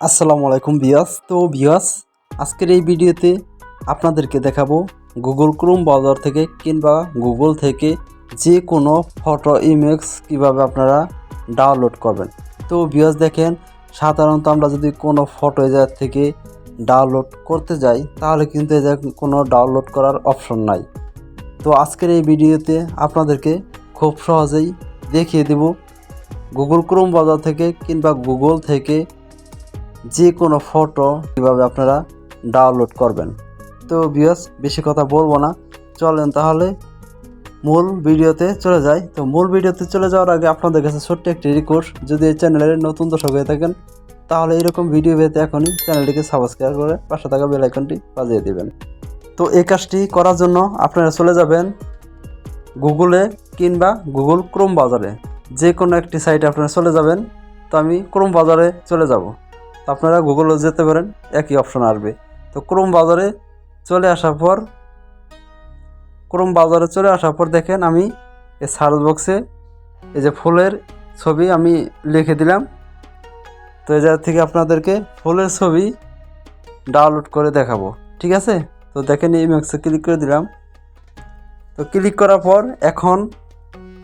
আসসালামু আলাইকুম বিয়াস তো বিয়াস আজকের এই ভিডিওতে আপনাদেরকে দেখাবো গুগল ক্রোম ব্রাউজার থেকে কিংবা গুগল থেকে যে কোনো ফটো, ইমেজ কীভাবে আপনারা ডাউনলোড করবেন। তো বিয়াস দেখেন, সাধারণত আমরা যদি কোনো ফটো এজার থেকে ডাউনলোড করতে যাই, তাহলে কিন্তু এ জায়গায় কোনো ডাউনলোড করার অপশন নাই। তো আজকের এই ভিডিওতে আপনাদেরকে খুব সহজেই দেখিয়ে দেব গুগল ক্রোম ব্রাউজার থেকে কিংবা গুগল থেকে যে কোনো ফটো কীভাবে আপনারা ডাউনলোড করবেন। তো বিয়স বেশি কথা বলব না। চলেন তাহলে মূল ভিডিওতে চলে যাই। তো মূল ভিডিওতে চলে যাওয়ার আগে আপনাদের কাছে ছোট্ট একটি রিকোয়েস্ট যদি এই চ্যানেলের নতুন দর্শক হয়ে থাকেন, তাহলে এরকম ভিডিও পেতে এখনই চ্যানেলটিকে সাবস্ক্রাইব করে পাশে থাকা বেল আইকনটি বাজিয়ে দেবেন। তো এই কাজটি করার জন্য আপনারা চলে যাবেন গুগলে কিংবা গুগল ক্রোম বাজারে। যে কোনো একটি সাইটে আপনারা চলে যাবেন। তো আমি ক্রোম বাজারে চলে যাব। আপনারা গুগলে যেতে পারেন, একই অপশন আসবে। তো ক্রোম বাজারে চলে আসার পর ক্রোম বাজারে চলে আসার পর দেখেন আমি এই সার্চ বক্সে এই যে ফুলের ছবি আমি লিখে দিলাম। তো এই জায়গা থেকে আপনাদেরকে ফুলের ছবি ডাউনলোড করে দেখাবো, ঠিক আছে? তো দেখেন এই ম্যাক্সে ক্লিক করে দিলাম। তো ক্লিক করার পর এখন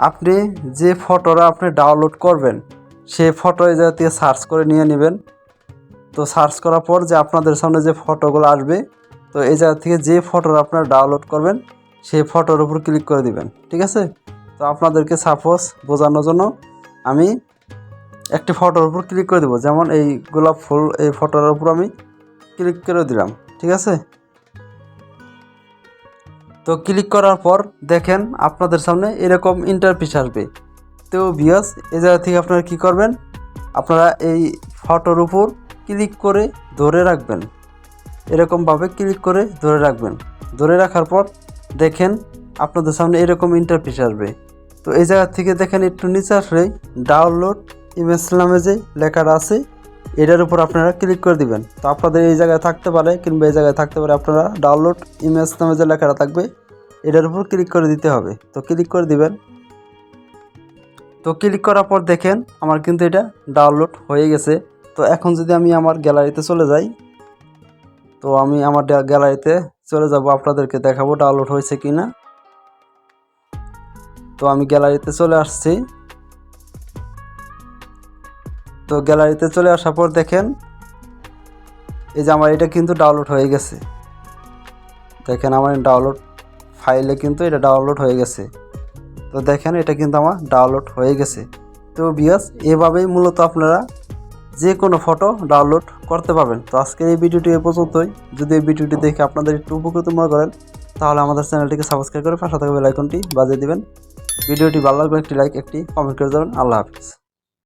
আপনি যে ফটোটা আপনি ডাউনলোড করবেন, সেই ফটো এই জায়গা থেকে সার্চ করে নিয়ে নেবেন। তো সার্চ করার পর যে আপনাদের সামনে যে ফটোগুলো আসবে, তো এই জায়গা থেকে যে ফটোটা আপনারা ডাউনলোড করবেন, সেই ফটোর উপর ক্লিক করে দিবেন, ঠিক আছে? তো আপনাদেরকে সাপোজ বোঝানোর জন্য আমি একটি ফটোর উপর ক্লিক করে দেবো, যেমন এই গোলাপ ফুল, এই ফটোর উপর আমি ক্লিক করে দিলাম, ঠিক আছে? তো ক্লিক করার পর দেখেন আপনাদের সামনে এরকম ইন্টারফেস আসবে। তো বিয়াস এই জায়গা থেকে আপনারা কী করবেন? আপনারা এই ফটোর উপর ক্লিক করে ধরে রাখবেন। এরকমভাবে ক্লিক করে ধরে রাখবেন। ধরে রাখার পর দেখেন আপনাদের সামনে এরকম ইন্টারফেস আসবে। তো এই জায়গা থেকে দেখেন একটু নিচে আসলে ডাউনলোড ইমেজ নামে যে লেখাটা আছে, এটার উপর আপনারা ক্লিক করে দিবেন। তো আপনাদের এই জায়গায় থাকতে পারে কিংবা এই জায়গায় থাকতে পারে আপনারা ডাউনলোড ইমেজ নামে যে লেখাটা থাকবে, এটার উপর ক্লিক করে দিতে হবে। তো ক্লিক করে দিবেন। তো ক্লিক করার পর দেখেন আমার কিন্তু এটা ডাউনলোড হয়ে গেছে। তো এখন যদি আমি আমার গ্যালারিতে চলে যাই, তো আমি আমার গ্যালারিতে চলে যাব। আপনাদেরকে দেখাবো ডাউনলোড হয়েছে কি না তো আমি গ্যালারিতে চলে আসছি। তো গ্যালারিতে চলে আসার পর দেখেন, এই যে আমার এটা কিন্তু ডাউনলোড হয়ে গেছে। দেখেন আমার ডাউনলোড ফাইলে কিন্তু এটা ডাউনলোড হয়ে গেছে। তো দেখেন এটা কিন্তু আমার ডাউনলোড হয়ে গেছে। তো বিয়াস এভাবেই মূলত আপনারা যে কোনো ফটো ডাউনলোড করতে পারবেন। তো আজকের এই ভিডিওটি এ পর্যন্তই। যদি এই ভিডিওটি দেখে আপনাদের একটু উপকৃত মনে করেন, তাহলে আমাদের চ্যানেলটিকে সাবস্ক্রাইব করে পাশে থাকা লাইকনটি বাজিয়ে দিবেন। ভিডিওটি ভালো লাগবে একটি লাইক একটি কমেন্ট করে দেবেন আল্লাহ হাফিজ।